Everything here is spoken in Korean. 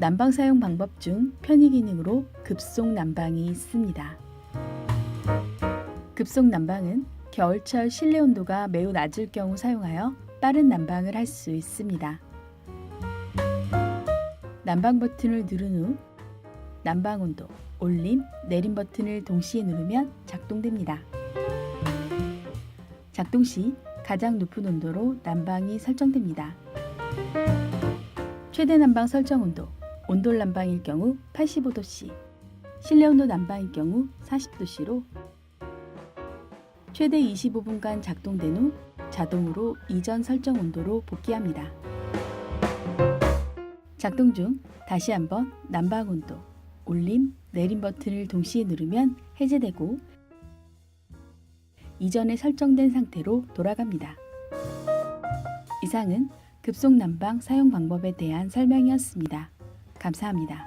난방 사용 방법 중 편의 기능으로 급속 난방이 있습니다. 급속 난방은 겨울철 실내 온도가 매우 낮을 경우 사용하여 빠른 난방을 할 수 있습니다. 난방 버튼을 누른 후 난방 온도, 올림, 내림 버튼을 동시에 누르면 작동됩니다. 작동 시 가장 높은 온도로 난방이 설정됩니다. 최대 난방 설정 온도, 온돌 난방일 경우 85도씨, 실내 온도 난방일 경우 40도씨로 최대 25분간 작동된 후 자동으로 이전 설정 온도로 복귀합니다. 작동 중 다시 한번 난방 온도, 올림, 내림 버튼을 동시에 누르면 해제되고 이전에 설정된 상태로 돌아갑니다. 이상은 급속 난방 사용 방법에 대한 설명이었습니다. 감사합니다.